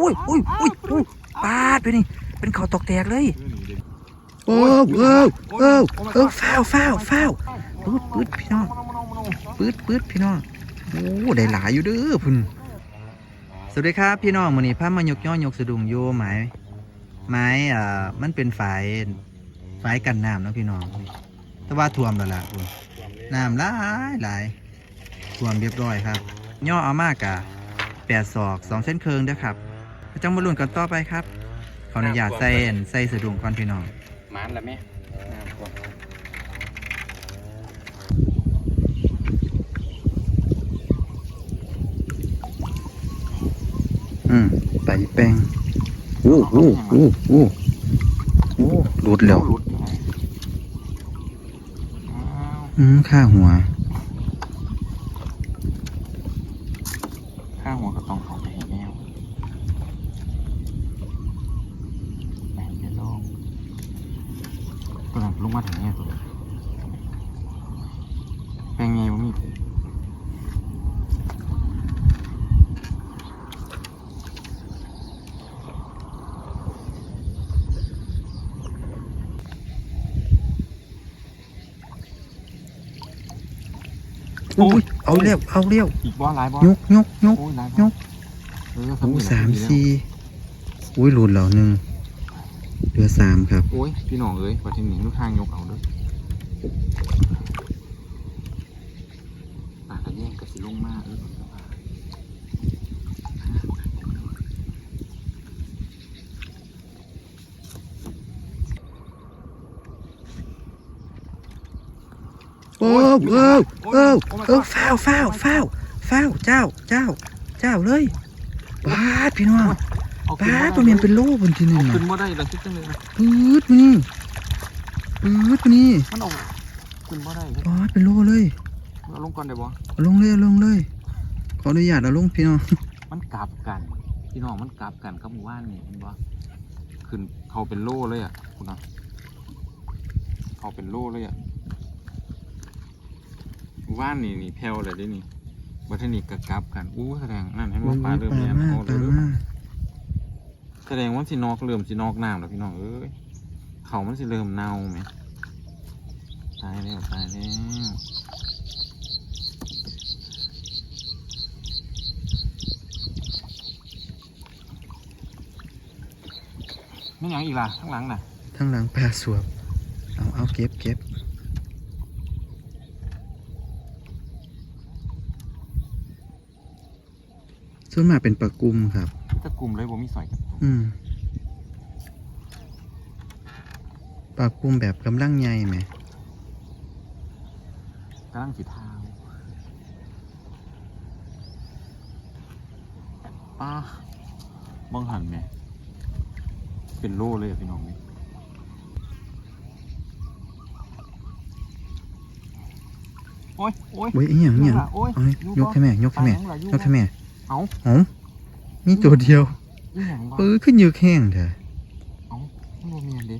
อุ้ยอุ้ยอุ้ยอุ้ยปาดไปนี่ เป็นเขาตกแตกเลยเออหนีเด็กโอ้เออเออเออฟ้าวฟ้าวฟ้าวปืดปืดพี่น้องปืดปืดพี่น้องโอ้ได้หลายอยู่เด้อพุ่นสวัสดีครับพี่น้องมื้อนี้พามายกย่อยกสะดุงโยไม้ไม้อ่ามันเป็นฝายฝายกันน้ำเนาะพี่น้องแต่ว่าท่วมแล้วล่ะพุ่นน้ำหลายหลายท่วมเรียบร้อยครับ ย่อเอามากกะแปดศอกสองเส้นเคิงเด้อครับ จังมาลุ้นกันต่อไปครับ ขออนุญาตใส่อันใส่สะดุงก่อนพี่น้อง หมานละแม่น้ำท่วมอืมไปแป้งโอ้โอ้โอ้โอ้โอ้หลุดแล้ว หลุดยังไงอ้าวอืมข้าหัว ข้างหัวก็ต้องเขาไปให้แมวแบ่งจะลงตัวนั้น ลงมาถึงเนี่ยตัวนั้นแบ่งไงวะมีดอุ้ยเอาเร็วเอาเร็วอีกบ่หลายบ่ยกยกยกโอ้ยหลายยบ่กเออโอ้นี่แหละสามดีแล้วสี่อุ้ยหลุดแล้วหนึ่ง เหลือสามครับ โอ้ย พี่น้องเอ้ยปัดที่หนีลูกทางยกเอาเด้วยปากกระแย่งกระสิลงมากเออผมจะว่าโอ้เออเออเออฟ้าวฟ้าวฟ้าวฟ้าวเจ้าเจ้า เจ้าเลยปาดพี่น้องเอา ปาดตัวเมียนเป็นโล่บนที่นี่เอานะขึ้นมาได้เลยคิดจังเลยนะปืดมานี่ปืดมานี่มันเอาขึ้นมาได้เลยปาดเป็นโล่เลยเอาลงก่อนได้บ่เอาลงเลยเอาลงเลยขออนุญาตเอาลงพี่น้องมันกลับกันพี่น้องมันกลับกันกับหมู่บ้านนี่เห็นบ่ขึ้นเขาเป็นโล่เลยอะคุณนะเขาเป็นโล่เลยอะหมู่บ้านนี่นี่แผ่วเลยเด้นี่บัดนี้ก็กลับกันอู้แสดงนั่นเห็นว่าปลาเริ่มปลาเลี้ยงมากเอาปลาเริ่มมาก แสดงว่าสินอกเริ่มสินอกน้ำแล้วพี่น้องเอ้ยเขามันสิเริ่มเน่าไหมตายแล้วตายแล้วไม่ยังอีกล่ะข้างหลังน่ะทั้งหลังปลาสวบเอาเอาเก็บเก็บส่วนมากเป็นปลากุมครับจะกลุ่มเลยบ่มีสอยกัน อืมปลากุมแบบกำลังใหญ่ไหมกำลังสีเท้าป้าบังหันไหมเป็นโล่เลยอะพี่น้องนี่โอ้ยโอ้ยเว้ยอีหยังอีหยังโอ้ยเอาเลยยกให้แม่ยกให้แม่ปลาหยังยกให้แม่เอาเอามีตัวเดียว อีหยังวะเออขึ้นยือแข้งเถอะเอาไม่รู้เมียนดิ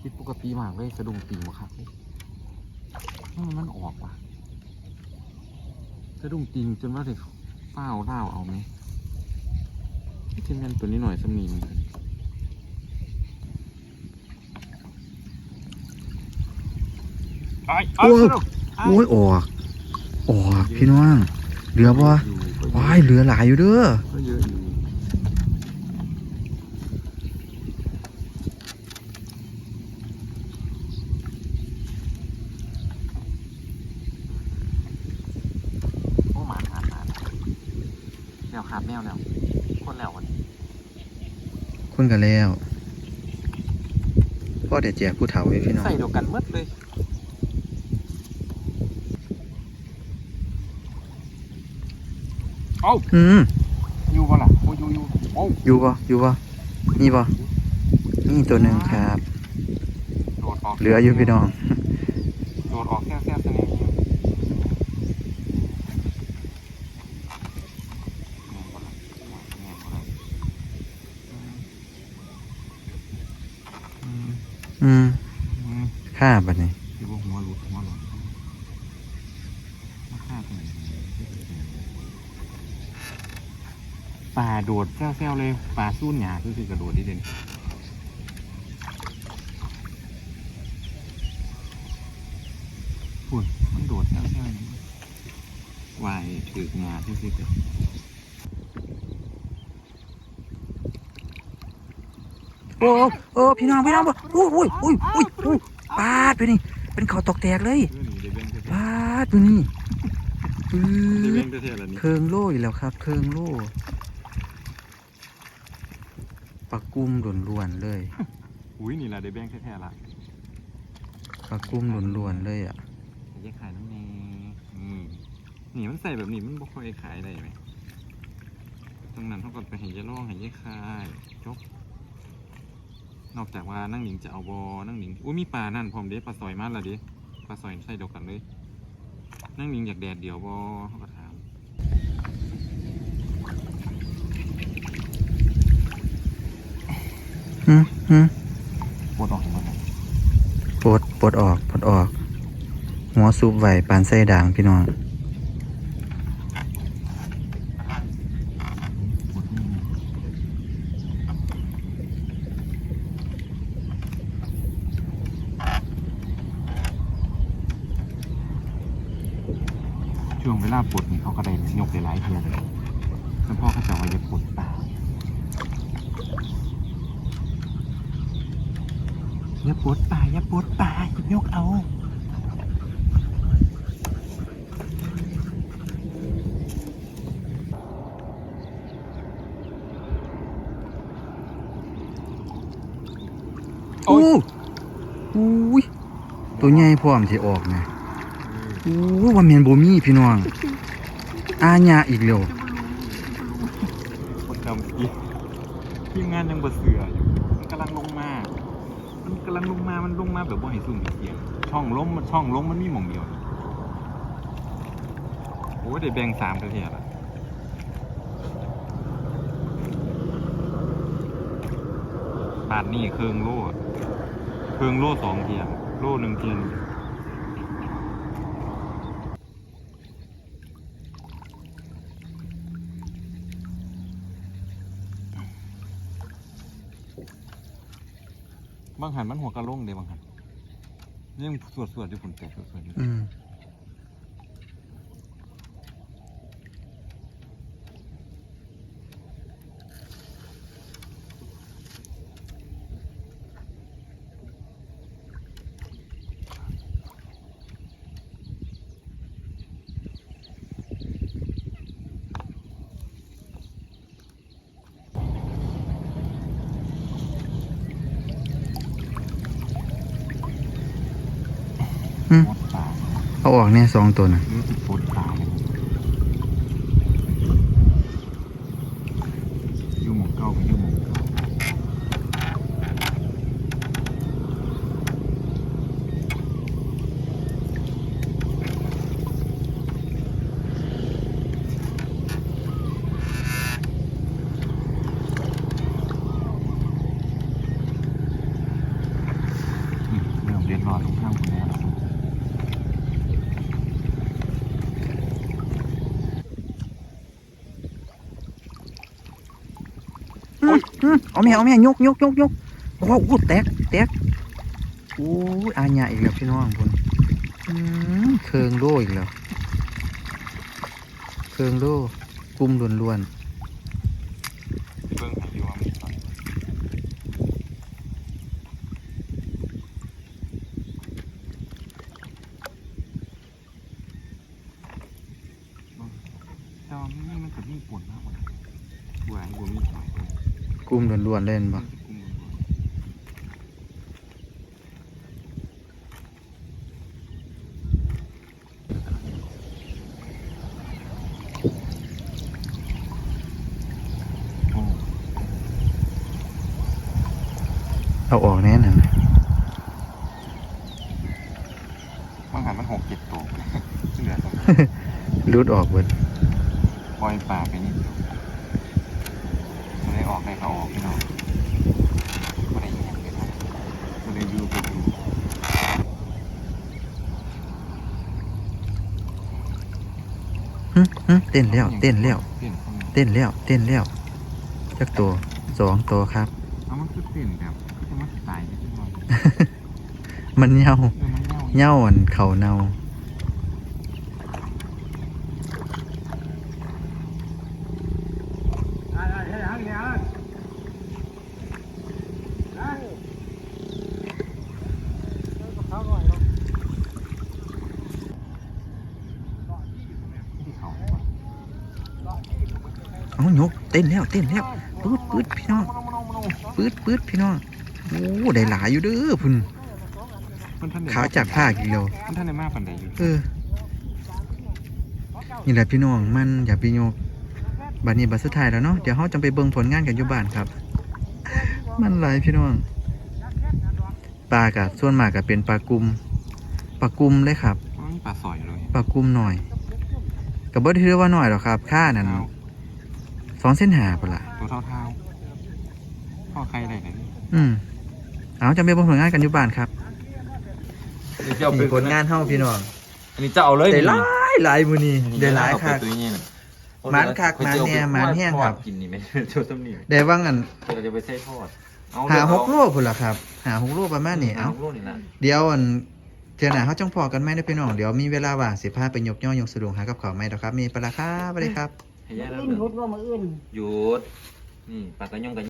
ผิดปกติมากเลยสะดุ้งตีนบ่ครับทำไมมันออกวะสะดุ้งตีนจนว่าเด็กเฝ้าเล่าวเอาไหมที่มันตัวนี้หน่อยสมีมันไอ้ไอ้โอ้ยโอ้ยออก ออกพี่น้องเหลือบ่ว้ายเหลือหลายอยู่เด้อก็เยอะอยู่โอ้หมาหมาหมาแนวขาบแนวแล้วคนแล้ววันนี้ คนกันแล้วพ่อเดี๋ยวแจกผู้เฒ่าไว้พี่น้องใส่เดียวกันหมดเลยเอ้าอืมอยู่บ่ล่ะโอ้อยู่อยู่โอ้อยู่บ่อยู่บ่นี่บ่นี่ตัวหนึ่งครับโดดออกเหลืออยู่พี่น้อง โดดออกแซ่บแซ่บๆเสน่ห์อืม อืม อืม ค่าบัดนี้ที่ว่าหัวหลุดหัวหลุดมาฆ่าตรงไหนปลาโดดแซวๆเลยปลาสู้หยาคือคือกระโดดดิเด่นพุ่นมันโดดแซวๆวายถือกหยาที่คือโอ้โอ้พี่น้องพี่น้องบ่โอ้ยโอ้ยโอ้ยโอ้ยโอ้ย ปาดไปนี่ เป็นเขาตกแตกเลยเรื่องนี้ได้เบ้งเท่ปาดไปนี่ปืๆได้เบ้ดงเท่ๆแล้วนี่เคิงโล่อีกแล้วครับ เคิงโล่ปลากุ้มล้วนๆเลย อุ้ยนี่แหละได้เบ้งแท้ๆละปลากุ้มล้วนๆเลยอะให้ยายขายน้ำแน่อืมนี่มันใส่แบบนี้มันบ่ค่อยขายได้ไหมตรงนั้นเขาก็ไปให้ยายล่องให้ยายขายจบ นอกจากว่านั่งหนิงจะเอาบอนั่งหนิงอุ้ยมีปลานั่นพร้อมเด้ปลาซอยมาและเด้ปลาซอยใส่เดียวกันเลย นั่งหนิงอยากแดดเดียวบอเขาก็ถามหืมหืมปวดออกหมดเลยปลดปลดออกปลดออก หัวซุปไหวปานไส้ด่างพี่น้อง ปวดนี่ช่วงเวลาปวดนี่เขาก็ได้ ยกได้หลายเทียเลยแล้วพ่อเขาจะว่าจะปวดตาอย่าปวดตาอย่าปวดตายยกเอาโอ้อู้ยตัวใหญ่พร้อมที่ออกนะอู้ว่าเมียนโบมีพี่น้อง อาญาอีกแล้วคนทำทีทีมงานยังบะเสืออยู่มันกำลังลงมา มันกำลังลงมา มันลงมาแบบว่าให้ซุ่มเสียง ช่องล้มช่องล้มมันมีหม่องเดียวนี่โอ้ยได้แบ่งสามประเทศละปาดนี่เครื่องโล่เครื่องโล่สองเทียนโล่หนึ่งเทียน บางหันมันหัวกระโหลงเด้บางหันยังสวดสวดๆอยู่ผุนแตกสวดสวดๆอยู่อืม มดตาเอาออกเนี่ยสองตัวนะรู้สึกปวดตาเลยอยู่หมองเก้าไปอยู่หมองเก้าอืมเริ่มเรียนรอดลงข้างคนแล้วนะครับ อืมอืม เอาแม่เอาแม่ยกยกยกยกโอ้โหอู้แตกแตกโอ้ยอาญาอีกแล้วพี่น้องพุ่นเคิงโล่อีกแล้วเคิงโล่กุ้มล้วนเบิ่งให้อยู่ว่ามันตอนแต่ว่ามันมันก็มีปวดมากกว่าบัวไอ้บัวมีหอย เลยๆกุ้มล้วนๆเล่นปะกุ้งโอ้เอาออกแน่น่ะนะบางหันมันหกเจ็ดตัวที่เหลือต้องรูดออกเบิดปล่อยปลาไปนิดเดียวไม่ ได้ออกได้เขาออกพี่น้องไม่ได้ยิงเลยนะไม่ได้อยูไปดูหึหึเต้นแล้วเต้นแล้วเต้นเข้ามาเต้นแล้วเต้นแล้วจักตัวสองตัวครับ เอามันคือเต้นแบบจะมาตายนิดหน่อยมันเหย่าเออมันเน่าเหย่าอันเขาเนา ที่เขา เอายกเต้นแล้วเต้นแล้วปืดปืดพี่น้องปืดปืดพี่น้องโอ้ได้หลายอยู่เด้อพุ่นมันท่านได้ขาจากผ้ากิโลมันท่านได้มากปันใดอยู่เออนี่แหละพี่น้องมันอย่าไปโยกบัดนี้บัดสุดท้ายแล้วเนาะเดี๋ยวเราจะไปเบิ่งผลงานกันอยู่บ้านครับ มันหลายพี่น้องปลากะส่วนมากก็เป็นปลากุมปลากุมเลยครับมันปลาสอยเลยปลากุมหน่อยกับบ่ได้ถือว่าหน่อยหรอกครับค่านั่นเท้า สองเส้นหาปะละตัวเท่าเท้าพ่อใครได้ไหนอืมเอาจะไปเบิ่งผลงานกันอยู่บ้านครับนี่ผลงานเฮาพี่น้องอันนี้จะเอาเลยได้หลายหลายมื้อนี้ได้หลายคักตัวนี้น่ะ หมานคักหมานแหน่หมานแห้งครับ กินนี่ไหมโชว์ต้มนี่ได้ว่างอันเราจะไปใส่ทอดเอหาหกเอโลพุ่นล่ะครับ หาหกโลประมาณนี้หาเอ้าหกโลนี่นะเดี๋ยวอันเทื่อหน้าเฮาจังพอกันไหมเด้อพี่น้องเดี๋ยวมีเวลาว่างสิพาไปยกย่อยกสะดวงหากับข้าวไหมดอกครับ มีปลาร้าครับสวัสดีครับ ให้ยายอื่นแล้วหุดว่ามืออื่น หยุด นี่ปลากระยงกระ